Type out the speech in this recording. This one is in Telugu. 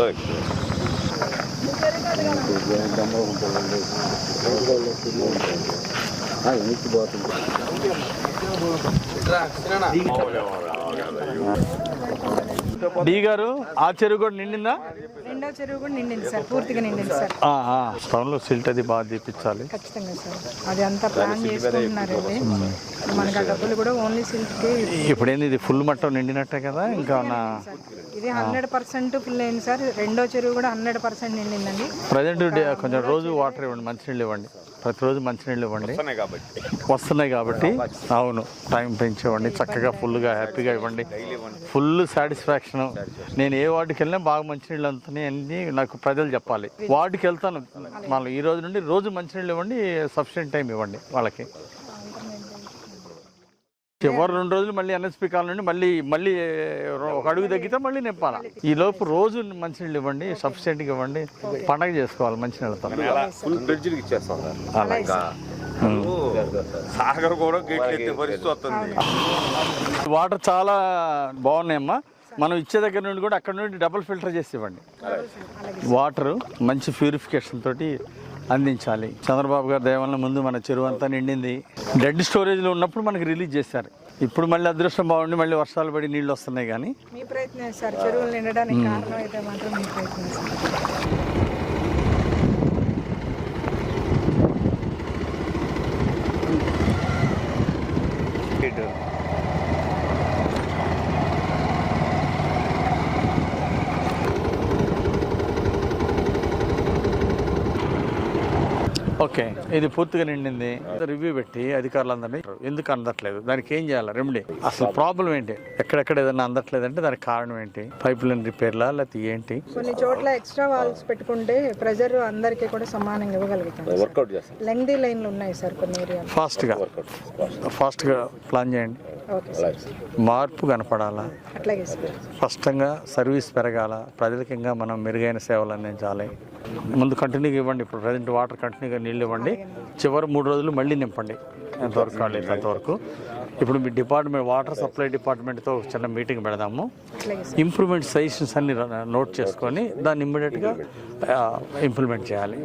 ఓకే డి గారు ఆ చెరువు కూడా నిండిందా? రెండో చెరువు కూడా నిండింది సార్ పూర్తిగా నిండింది సార్. టౌన్లో సిల్ట్ అది బాగా తీపించాలి ఖచ్చితంగా సార్. అది అంతా ప్లాన్ చేసుకుంటున్నారండి మనకు ఆ డబ్బులు కూడా ఓన్లీ సిల్క్కి ఇప్పుడు ఏంది ఇది ఫుల్ మట్టం నిండినట్టే కదా ఇంకా నా ఇది హండ్రెడ్ పర్సెంట్ ఫుల్ అయింది సార్. రెండో చెరువు కూడా హండ్రెడ్ పర్సెంట్ నిండిందండి. ప్రజెంట్ కొంచెం రోజు వాటర్ ఇవ్వండి మంచినీళ్ళు ఇవ్వండి. ప్రతిరోజు మంచినీళ్ళు ఇవ్వండి. వస్తున్నాయి కాబట్టి. అవును టైం పెంచివ్వండి చక్కగా ఫుల్గా హ్యాపీగా ఇవ్వండి. Full satisfaction. నేను ఏ వార్డుకి వెళ్ళినా బాగా మంచినీళ్ళు అందుతున్నాయి. అన్ని నాకు ప్రజలు చెప్పాలి. వార్డుకి వెళ్తాను మళ్ళీ ఈ రోజు నుండి రోజు మంచినీళ్ళు ఇవ్వండి సఫిషియెంట్ టైం ఇవ్వండి వాళ్ళకి. చివరి రెండు రోజులు మళ్ళీ ఎన్ఎస్పి కాలం నుండి మళ్ళీ మళ్ళీ ఒక అడుగు తగ్గితే మళ్ళీ నింపాలి? ఈ లోపు రోజు మంచినీళ్ళు ఇవ్వండి సఫిషియెంట్గా ఇవ్వండి పండగ చేసుకోవాలి మంచినీళ్ళతో. సాగర్ కూడా వాటర్ చాలా బాగున్నాయమ్మా. మనం ఇచ్చే దగ్గర నుండి కూడా అక్కడ నుండి డబుల్ ఫిల్టర్ చేసి ఇవ్వండి. వాటర్ మంచి ప్యూరిఫికేషన్ తోటి అందించాలి. చంద్రబాబు గారి దయవల్ల ముందు మన చెరువు అంతా నిండింది. డెడ్ స్టోరేజ్లో ఉన్నప్పుడు మనకి రిలీజ్ చేశారు. ఇప్పుడు మళ్ళీ అదృష్టం బాగుండి మళ్ళీ వర్షాలు పడి నీళ్ళు వస్తున్నాయి కానీ మీ ప్రయత్నం సార్ చెరువులు నిండడానికి కారణం అయితే మాత్రం మీ ప్రయత్నం సార్ ఓకే. ఇది పూర్తిగా నిండింది. రివ్యూ పెట్టి అధికారులందరినీ ఎందుకు అందట్లేదు? దానికి ఏం చేయాలి? రెమెడీ అసలు ప్రాబ్లం ఏంటి? ఎక్కడెక్కడ ఏదైనా అందట్లేదు అంటే దానికి కారణం ఏంటి? పైప్ లైన్ రిపేర్లా లేకపోతే ఏంటి? కొన్ని చోట్ల ఎక్స్ట్రా వాల్స్ పెట్టుకుంటే ప్రెజర్ అందరికీ కూడా సమానంగా ఇవ్వగలుగుతాం వర్కౌట్ చేస్తాం. లెంగ్దీ లైన్లు ఉన్నాయి సార్ కొన్ని ఏరియాలు. ఫాస్ట్గా. ఫాస్ట్గా ప్లాన్ చేయండి. మార్పు కనపడాలా? అట్లాగే సార్. స్పష్టంగా సర్వీస్ పెరగాల. ప్రజలకి ఇంకా మనం మెరుగైన సేవలు అందించాలి. ముందు కంటిన్యూగా ఇవ్వండి. ఇప్పుడు ప్రజెంట్ వాటర్ కంటిన్యూగా నీళ్ళు ఇవ్వండి. చివరి మూడు రోజులు మళ్ళీ నింపండి. ఎంతవరకు కాలేదు అంతవరకు ఇప్పుడు మీ డిపార్ట్మెంట్ వాటర్ సప్లై డిపార్ట్మెంట్తో ఒక చిన్న మీటింగ్ పెడదాము. ఇంప్రూవ్మెంట్ సజెషన్స్ అన్ని నోట్ చేసుకొని దాన్ని ఇమ్మీడియట్గా ఇంప్లిమెంట్ చేయాలి.